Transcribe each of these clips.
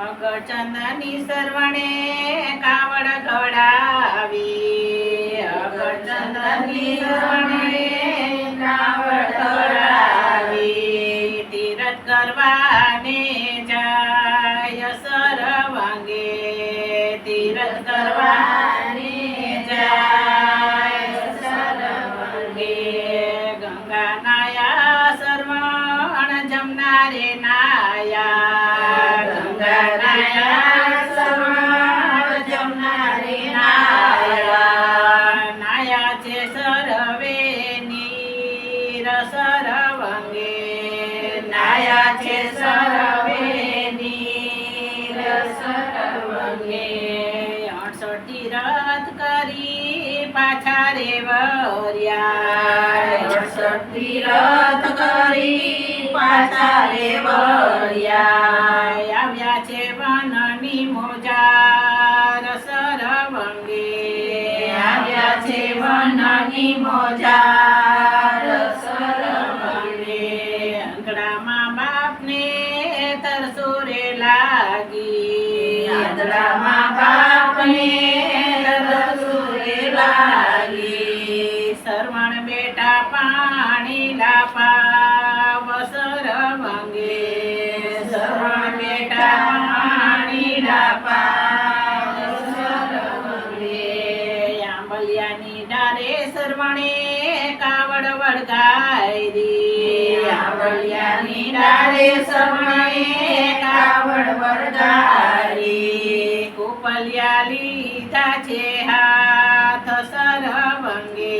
અગરચંદની સરવણે કાવડ ઘડાવી અગરચંદની સરવણે કાવડ ઘડાવી તીરથ કરવાને જાય સરવાંગે તીરથ કરવાને જાય સરવાંગે ગંગા નાયા સર્વણ જમના રે કરી પાછા રે વર્યા વનની મોજાર સરવંગે આંગણામાં બાપને તરસો રે લાગી. આંગણામાં બાપને તરસો રે લાગી. સરવણ ડારે સરવણે કાવડ વળગાયરી આવળિયાની ડારે સરવણે કાવડ વળગાયરી કુપલિયા લીધા છે હાથ સરવંગે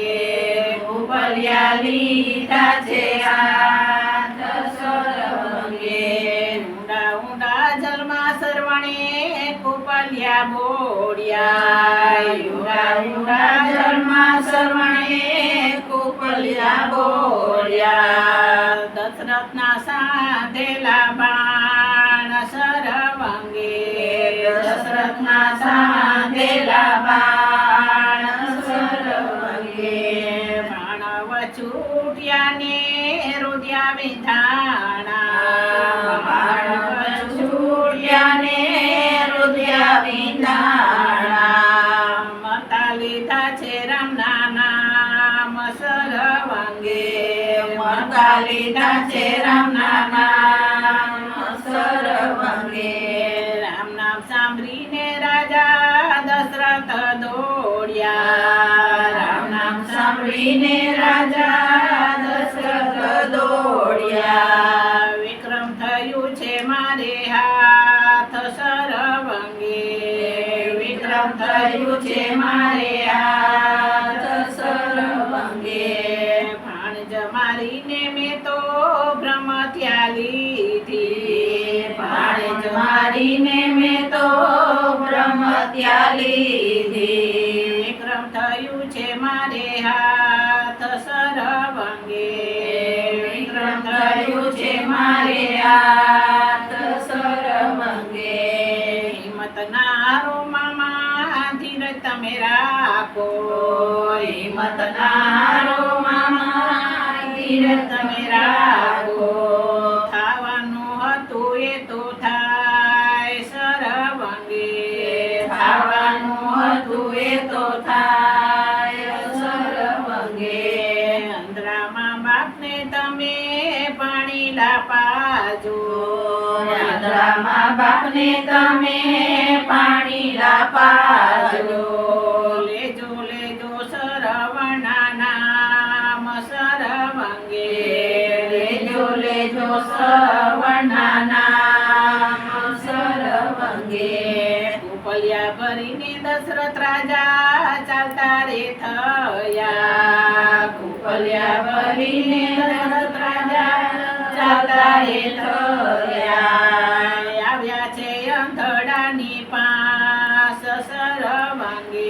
કુપલિયા લીધા છે હાથ સરવંગે ઊંડા ઊંડા જલમાં સરવણે કુપલિયા બોડિયા ઊંડા ઊંડા સરવણે કુપલિયા બોડિયા દશરથના સાધેલા બાણ સરવંગે. દશરથના સાધેલા બાણ સરવંગે. માણવ છૂટ્યા ને રુદ્યા વિધાણા. માણવ છૂટ્યા ને રુદ્યા વિધાણા. લીધા છે રામના નામ સરવાંગે. રામ નામ સાંભળીને રાજા દશરથ દોડ્યા. રામ નામ સાંભળીને રાજા દશરથ દોડ્યા. વિક્રમ થયું છે મારે હાથ સરવંગે. વિક્રમ થયું છે મારે હાથ મારીને મેં તો બ્રહ્મ ભ્રમત્યા લીધી. વિક્રમ થયું છે મારે હાથ સરવંગે. વિક્રમ થયું છે મારે હાથ સરવંગે. હિંમત નારો મામા ધીર તમે રાખો. હિંમત નારો મામા ધીરજ તમે રાખો બાપને તમે પાણી લાપાજો અંધરામાં બાપને તમે પાણી લાપાજો લેજો લેજો સરવણા નામ સરવંગે. લેજો લેજો સરવણા નામ સરવંગે. ઉપલિયા ભરીને દશરથ રાજા થયા આવ્યા છે અંધડાની પાસ સરવાંગે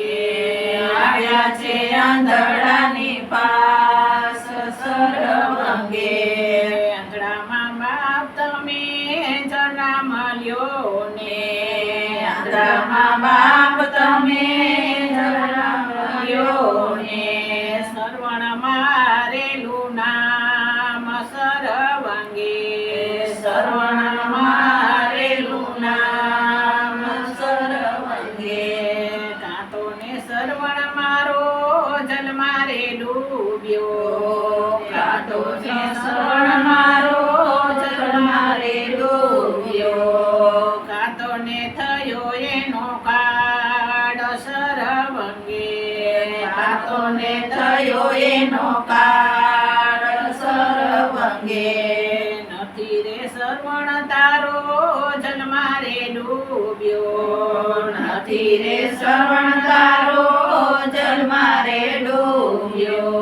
આવ્યા છે અંધડાની પાસ સરવાંગે અંધડામાં બાપ તમે જણામલ્યો ને અંધડામાં બાપ તમે સરવણ મારો જલમારે ડૂબ્યો. કાટો છે સરવણ મારો જલમારે ડૂબ્યો. કાટો ને થયો એનો કાડો સરવંગે. કાટો ને થયો એનો કાડો સરવંગે. નથી રે સરવણ તારો જલમારે ડૂબ્યો. નથી રે શ્રવણ તારો જન્મારે ડૂબ્યો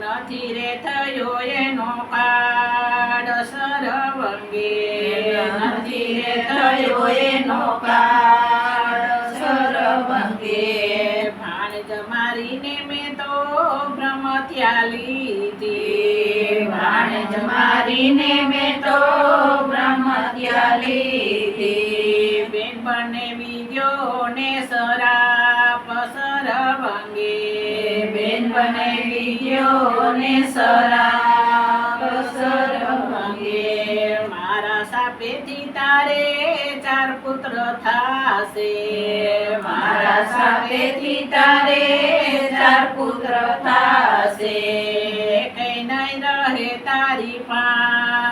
નથી રે થયો એનો કાળ સરવંગે નથી રે થયો એનો કાળ સરવંગે ભાણ જમારીને મેં તો ભ્રમ ત્યાં લીધી. ભાણેજ મારીને મેં તો બ્રહ્મત્યા લીધી. પણ વિદ્યો ને સરાપ બેન વિદ્યો ને સરાપ સરવંગે. મારા સાપેથી તારે ચાર પુત્ર થાશે. મારા સાથેથી તારે ચાર પુત્ર થાશે. કઈ નહીં રહે તારી પાસ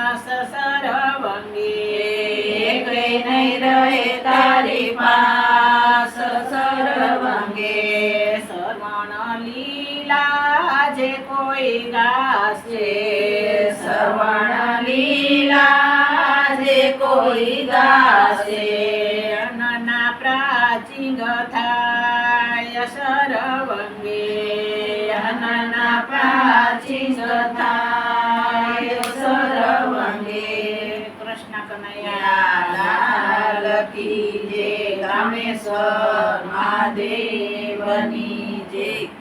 કૃષ્ણ કનૈયા લાલ કી જય રામેશ્વર મહાદેવની જય.